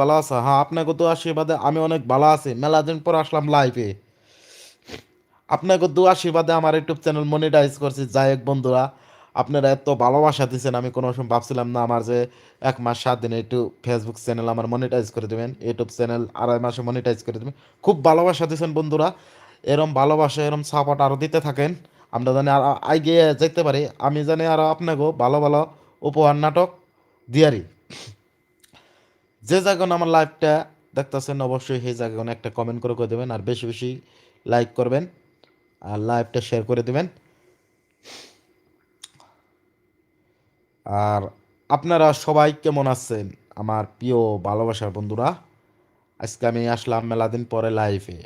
ভালো আছে? হ্যাঁ আপনাকে তো আশীর্বাদে আমি অনেক ভালো আছি। মেলা দিন পর আসলাম লাইভে আপনাকে দু আশীর্বাদে আমার ইউটিউব চ্যানেল মনিটাইজ করছি। যাই হোক বন্ধুরা, আপনারা এত ভালোবাসা দিচ্ছেন আমি কোনো সময় ভাবছিলাম না আমার যে এক মাস, সাত দিনে একটু ফেসবুক চ্যানেল আমার মনিটাইজ করে দেবেন, ইউটিউব চ্যানেল আড়াই মাসে মনিটাইজ করে দেবেন। খুব ভালোবাসা দিচ্ছেন বন্ধুরা। এরম ভালোবাসা, এরম সাপোর্ট আরও দিতে থাকেন। আমরা জানি আর এগিয়ে যেতে পারি। আমি জানি আরও আপনাকেও ভালো ভালো উপহার, নাটক দিয়ারি। যে জায়গায় আমার লাইভটা দেখতেছেন, অবশ্যই সেই জায়গায় একটা কমেন্ট করে করে দেবেন, আর বেশি বেশি লাইক করবেন, আর লাইভটা শেয়ার করে দেবেন। আর আপনারা সবাই কেমন আছেন? আমার প্রিয় ভালোবাসার বন্ধুরা, আজকে আমি আসলাম মেলা দিন পরে লাইভে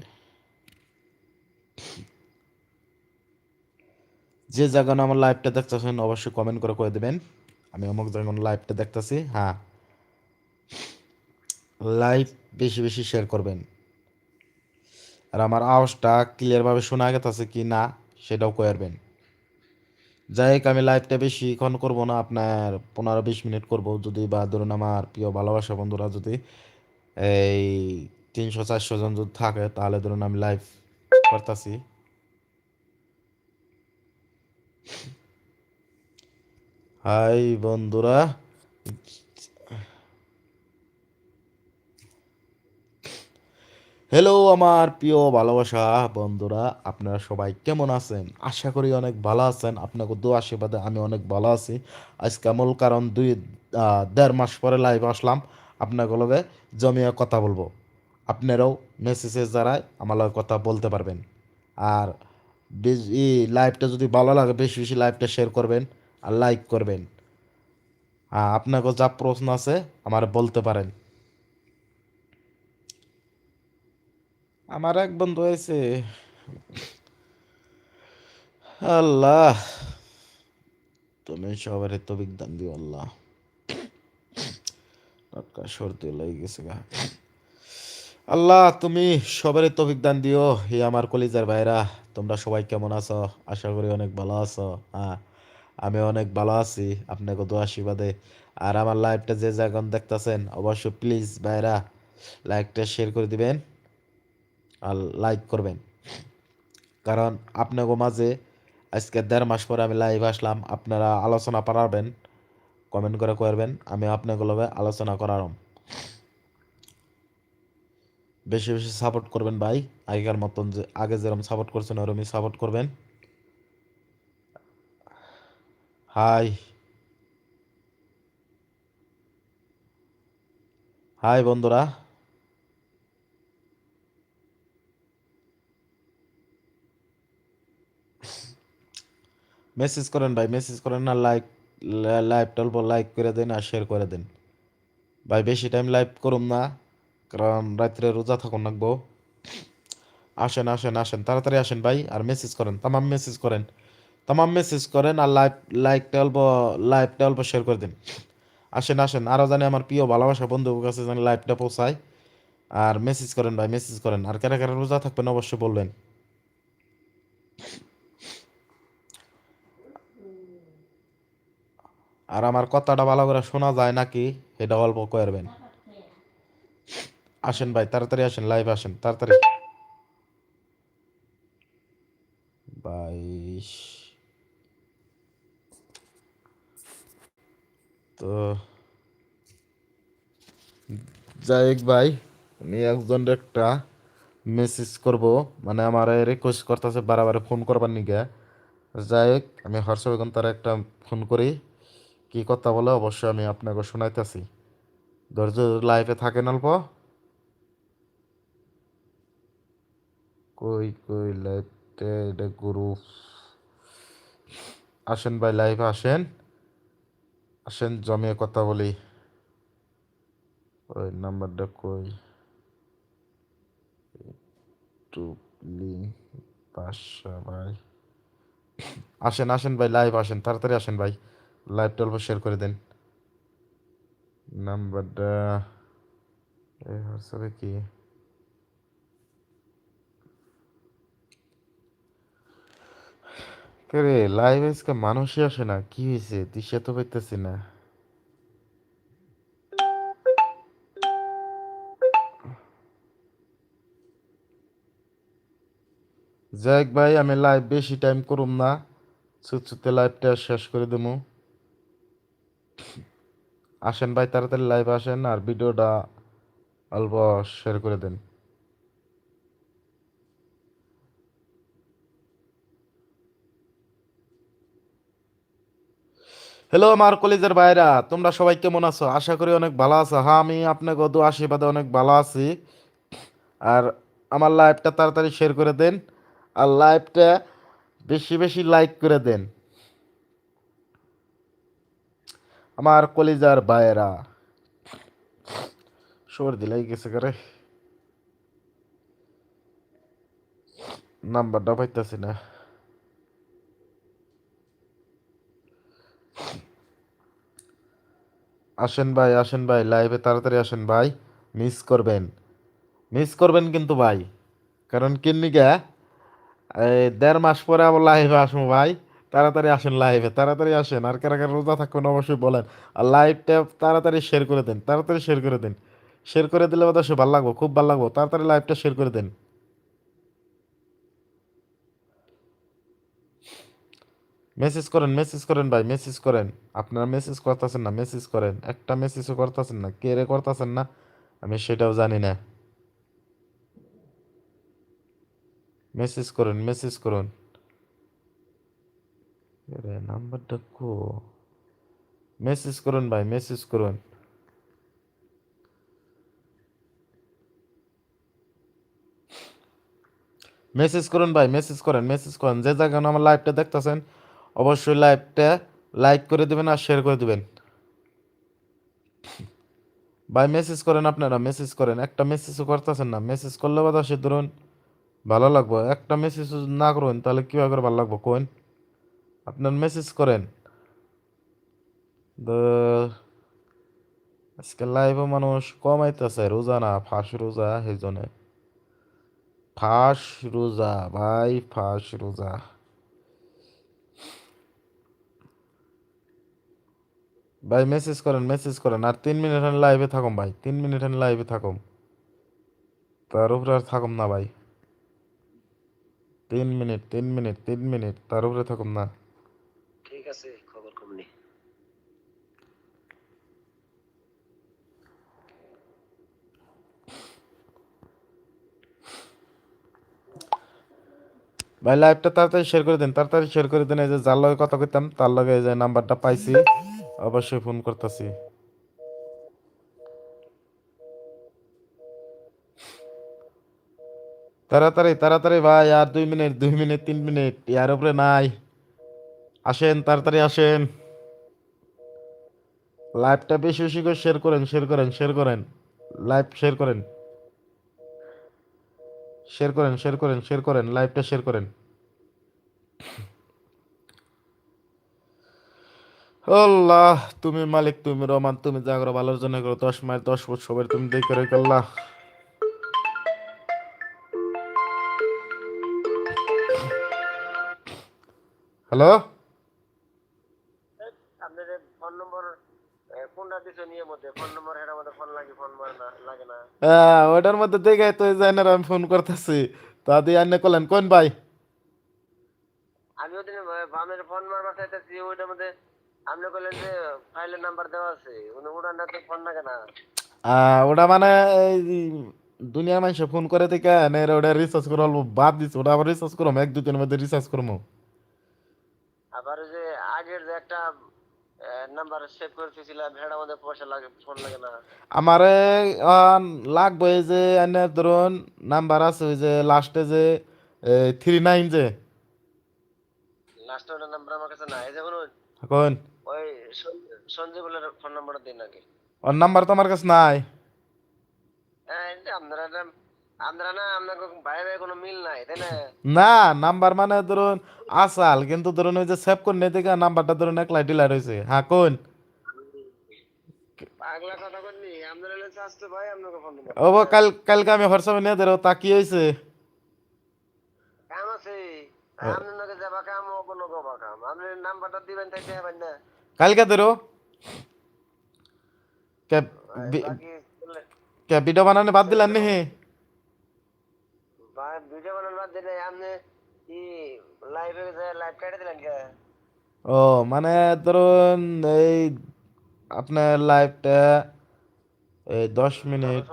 যে জায়গায় আমার লাইভটা দেখতেছেন, অবশ্যই কমেন্ট করে করে দেবেন। আমি অমুক জায়গায় লাইভটা দেখতেছি হ্যাঁ। লাইভ বেশি বেশি শেয়ার করবেন। আর আমার আওয়াজটা ক্লিয়ারভাবে শোনা গেছে কি না, সেটাও কয়ারবেন যাই হোক আমি লাইভটা বেশিক্ষণ করব না, আপনার পনেরো বিশ মিনিট করব, যদি বা ধরুন আমার প্রিয় ভালোবাসা বন্ধুরা যদি এই তিনশো চারশো জন যদি থাকে, তাহলে ধরুন আমি লাইভ করতেছি। হাই বন্ধুরা হ্যালো আমার প্রিয় ভালোবাসা বন্ধুরা, আপনারা সবাই কেমন আছেন? আশা করি অনেক ভালো আছেন। আপনাকে দু আশীর্বাদে আমি অনেক ভালো আছি। আজকে মূল কারণ দুই দেড় মাস পরে লাইভ আসলাম। আপনাকে লগে জমিয়ে কথা বলব। আপনারাও মেসেজের দ্বারাই আমার লগে কথা বলতে পারবেন। আর বেশ- লাইভটা যদি ভালো লাগে, বেশি বেশি লাইভটা শেয়ার করবেন আর লাইক করবেন। আপনাকে যা প্রশ্ন আছে আমার বলতে পারেন। আমার এক বন্ধু হয়েছে আল্লাহ, তুমি সবার তো বিজ্ঞান দিও আল্লাহ। সর্দি গেছে গা। আল্লাহ, তুমি সবারই তো বিজ্ঞান দিও। হে আমার কলিজার ভাইরা, তোমরা সবাই কেমন আছো? আশা করি অনেক ভালো আছো। হ্যাঁ আমি অনেক ভালো আছি। আপনাকে তো আশীর্বাদে। আর আমার লাইভটা যে জায়গায় দেখতেছেন, অবশ্যই প্লিজ ভাইরা লাইকটা শেয়ার করে দিবেন। আর লাইক করবেন। কারণ আপনাকে মাঝে আজকে দেড় মাস পরে আমি লাইভ আসলাম, আপনারা আলোচনা পারাবেন কমেন্ট করে করবেন আমি আপনাকে লগে আলোচনা করারম। বেশি বেশি সাপোর্ট করবেন ভাই, আগেকার মতন যে, আগে যেরকম সাপোর্ট করছেন ওরমই সাপোর্ট করবেন। হাই হাই বন্ধুরা। মেসেজ করেন ভাই মেসেজ করেন না লাইক লাইভ টল্প লাইক করে দেন আর শেয়ার করে দেন। ভাই, বেশি টাইম লাইভ করুম না, কারণ রাত্রে রোজা থাকুন লাগবো আসেন আসেন আসেন, তাড়াতাড়ি আসেন ভাই, আর মেসেজ করেন, তামাম মেসেজ করেন, তামাম মেসেজ করেন আর লাইভ লাইকটা অল্প লাইভটা অল্প শেয়ার করে দিন। আসেন আসেন আরও জানি আমার প্রিয় ভালোবাসা বন্ধুর কাছে জানি লাইভটা পৌঁছায়। আর মেসেজ করেন ভাই মেসেজ করেন, আর কারা কারা রোজা থাকবেন অবশ্যই বলবেন। আর আমার কথাটা ভালো করে শোনা যায় নাকি? এটা অল্প করবেন আসেন ভাই, তাড়াতাড়ি আসেন, লাইভ আসেন, তাড়াতাড়ি। বাইশ। তো যাই ভাই, আমি একজন একটা মেসেজ করব। মানে আমার রিকোয়েস্ট করতেছে বারবার ফোন করবার নিকে যাই হোক, আমি হর্ষ বেগম তার একটা ফোন করি। কি কথা বলে, অবশ্যই আমি আপনাকে শোনাইতেছি। ধৈর্য লাইফে থাকেন অল্প। কই কই, লাইফে গ্রুপ আসেন ভাই লাইভে আসেন। আসেন, জমিয়ে কথা বলি। ওই নাম্বারটা কই? টুপলি পাশা ভাই। আসেন আসেন ভাই লাইভ আসেন, তাড়াতাড়ি আসেন ভাই। লাইভটা অল্প শেয়ার করে দেন। নাম্বারটা এই হোয়াটসঅ্যাপে কি? রে লাইভ আজকে মানুষই আসে না, কি হয়েছে দিশা তো পাইতেছি না। যাই ভাই, আমি লাইভ বেশি টাইম করুম না। ছুটছুতে লাইভটা শেষ করে দেবো। আসেন ভাই, তাড়াতাড়ি লাইভ আসেন আর ভিডিওটা অল্প শেয়ার করে দেন। হ্যালো আমার কলেজের ভাইরা, তোমরা সবাই কেমন আছো? আশা করি অনেক ভালো আছো। হ্যাঁ আমি আপনাকে দু আশীর্বাদে অনেক ভালো আছি। আর আমার লাইভটা তাড়াতাড়ি শেয়ার করে দেন। আর লাইভটা বেশি বেশি লাইক করে দেন। আমার কলিজার বায়রা। সর্দি লাগে গেছে করে। নাম্বারটা পাইতেছি না। আসেন ভাই আসেন ভাই লাইভে তাড়াতাড়ি আসেন ভাই। মিস করবেন। মিস করবেন কিন্তু ভাই। কারণ কিন্নিকা দেড় মাস পরে আবার লাইভে আসব ভাই। তাড়াতাড়ি আসেন লাইভে তাড়াতাড়ি আসেন। আর কারা কারা রোজা থাকবেন অবশ্যই বলেন। আর লাইভটা তাড়াতাড়ি শেয়ার করে দেন, তাড়াতাড়ি শেয়ার করে দেন। শেয়ার করে দিলে অবশ্যই ভালো লাগবো, খুব ভালো লাগবো। তাড়াতাড়ি লাইভটা শেয়ার করে দেন। মেসেজ করেন মেসেজ করেন ভাই মেসেজ করেন। আপনারা মেসেজ করতেছেন না মেসেজ করেন। একটা মেসেজও করতেছেন না, কে রে করতেছেন না? আমি সেটাও জানি না। মেসেজ করুন মেসেজ করুন। নাম্বারটা কো মেসেজ করুন ভাই মেসেজ করুন মেসেজ করুন ভাই মেসেজ করেন মেসেজ করেন যে জায়গায় আমার লাইভটা দেখতেছেন, অবশ্যই লাইভটা লাইক করে দেবেন আর শেয়ার করে দেবেন। ভাই মেসেজ করেন আপনারা মেসেজ করেন একটা মেসেজও করতেছেন না। মেসেজ করলে বাদ সে ধরুন ভালো লাগবো। একটা মেসেজ না করবেন তাহলে কীভাবে করে ভালো লাগবো? কোন? আপনার মেসেজ করেন। আজকে লাইভে মানুষ কম আইতেছে রোজা না, ফাঁস রোজা জন্য। ফাঁস রোজা, ভাই, ফাঁস রোজা। ভাই মেসেজ করেন মেসেজ করেন। আর তিন মিনিট লাইভে থাকুম ভাই, তিন মিনিট লাইভে থাকুম। তার উপরে আর থাকুম না ভাই। তিন মিনিট তিন মিনিট তিন মিনিট তার উপরে থাকুম না ঠিক আছে খবর কমনি ভাই লাইভটা তাড়াতাড়ি শেয়ার করে দেন, তাড়াতাড়ি শেয়ার করে দেন, এই যে যার লগে কথা কইতাম, তার লগে এই যে নাম্বারটা পাইছি, অবশ্যই ফোন করতেছি। তাড়াতাড়ি তাড়াতাড়ি ভাই, আর দুই মিনিট দুই মিনিট, তিন মিনিট, ইয়ার উপরে নাই। আসেন, তাড়াতাড়ি আসেন। লাইভটা বেশি বেশি করে শেয়ার করেন শেয়ার করেন শেয়ার করেন। লাইভ শেয়ার করেন। শেয়ার করেন শেয়ার করেন শেয়ার করেন লাইভটা শেয়ার করেন। আল্লাহ, তুমি মালিক, তুমি রহমান, তুমি করো ভালোর জন্য করো, দশ মাইল দশ ফুট সবাই তুমি দেখে করে আল্লাহ। হ্যালো আপনার ফোন নম্বর কোনটা দিছো নিয়ে মধ্যে ফোন নম্বর হেটার মধ্যে ফোন লাগে ফোন মারে না লাগে না হ্যাঁ ওটার মধ্যে দেখে তো জানি আমি ফোন করতেছি। তা দিয়ে আনে করলেন কোন ভাই? আমি ওদিন আপনার ফোন মারবার চাইতেছি ওইটার মধ্যে আপনি বললেন যে ফাইলের নাম্বার দেওয়া আছে না তো ফোন লাগে না। ওটা মানে এই দুনিয়ার মানুষে ফোন করে থেকে ওটা রিসার্চ করে অল্প বাদ দিচ্ছে ওটা আবার রিসার্চ করব এক দুদিনের মধ্যে রিসার্চ করব। আবার যে আগের যে একটা নাম্বার সেভ করে দিয়েছিলাম হেটার মধ্যে পয়সা লাগে ফোন লাগে না। আমারে লাগবে যে এনে ধরুন নাম্বার আছে ওই যে লাস্টে যে থ্রি নাইন যে। লাস্টে নাম্বার আমার কাছে নাই কোন? ওই সঞ্জীবুলের ফোন নাম্বারটা দিন নাকি ওর নাম্বার তো আমার কাছে নাই। হ্যাঁ আপনারা না- নাম্বার মানে ধরুন আসাল কিন্তু ধরুন ওই যে সেভ করে থেকে নাম্বারটা ধরুন একলা ডিলার হয়েছে। হ্যাঁ কোন? ও কাল কালকে আমি হোয়াটসঅ্যাপে নিয়ে ধরো তা কি হয়েছে? কালকে ধরো। কে ভিডিও বানানো বাদ দিলেন নি ভাই ও মানে ধরুন এই আপনার লাইভটা এই দশ মিনিট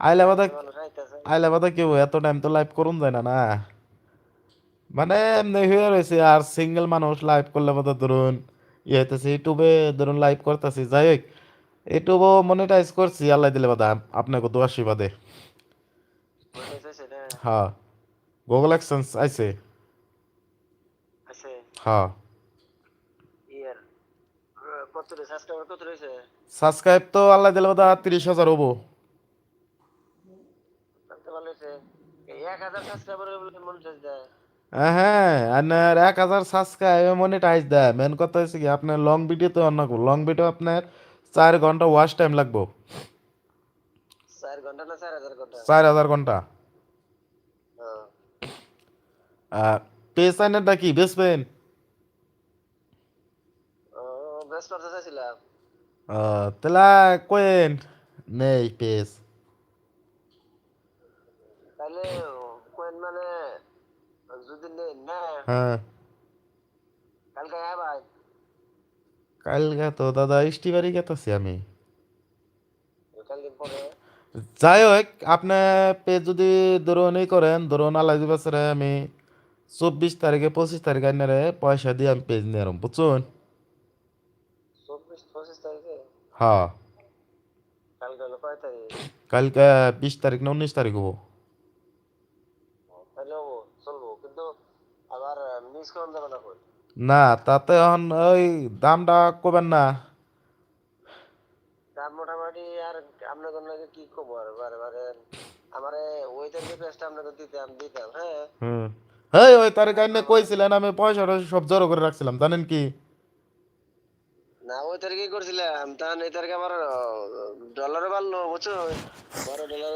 আইলে বাদে আইলে বাদে কেউ এত টাইম তো লাইভ করুন যায় না না মানে এমনি হয়ে রয়েছে আর সিঙ্গেল মানুষ লাইভ করলে বাদে ধরুন ইয়ে হইতেছে ইউটিউবে ধরুন লাইভ করতেছি যাই হোক ইউটিউবও মনিটাইজ করছি আল্লাহ দিলে বাদে আপনাকে দু আশি বাদে হ্যাঁ গুগল অ্যাকসেন্স আইছে আছে হ্যাঁ ইয়ার কত রে সাবস্ক্রাইবার কত রয়েছে? সাবস্ক্রাইব তো আল্লাহ দিলে হব। ভালো সাবস্ক্রাইবার বলে দেয়। হ্যাঁ আপনার এক হাজার সাবস্ক্রাইব মনিটাইজ দেয়। মেন কথা হচ্ছে কি আপনার লং ভিডিও তো অন্য লং ভিডিও আপনার চার ঘণ্টা ওয়াচ টাইম লাগবো। চার ঘণ্টা না চার হাজার ঘণ্টা? চার হাজার ঘণ্টা। হ্যাঁ পেজ সাইনেরটা কি বেসবেন ও বেশ করতে চাইছিলাম। তাহলে কোয়েন? নেই পেজ তাহলে কোয়েন মানে যদি নেই না। হ্যাঁ। কালকে আয় ভাই। কালকে তো দাদা ইস্টিবারই গেতেছি আমি। যাই হোক আপনি পেজ যদি ধরুন করেন ধরুন আল্লাহ বছরে আমি চব্বিশ তারিখে পঁচিশ তারিখে আনারে পয়সা দিয়ে আমি পেজ নিয়ে আরম বুঝছেন? হ্যাঁ। কালকে বিশ তারিখ না উনিশ তারিখ হব। না তাতে এখন ওই দামটা কবেন না। দাম মোটামুটি আর আপনাদের নাকি কি কব আর বারে বারে? আমারে ওই আপনাকে দিতাম দিতাম হ্যাঁ? হুম। হ্যাঁ ওই তার কারণে কইছিলেন, আমি পয়সা সব জড়ো করে রাখছিলাম, জানেন কি? না, ওই তারিখে করছিলাম? তাহলে এই তারিখে আমার ডলারে বাড়লো, বুঝছ? বারো ডলার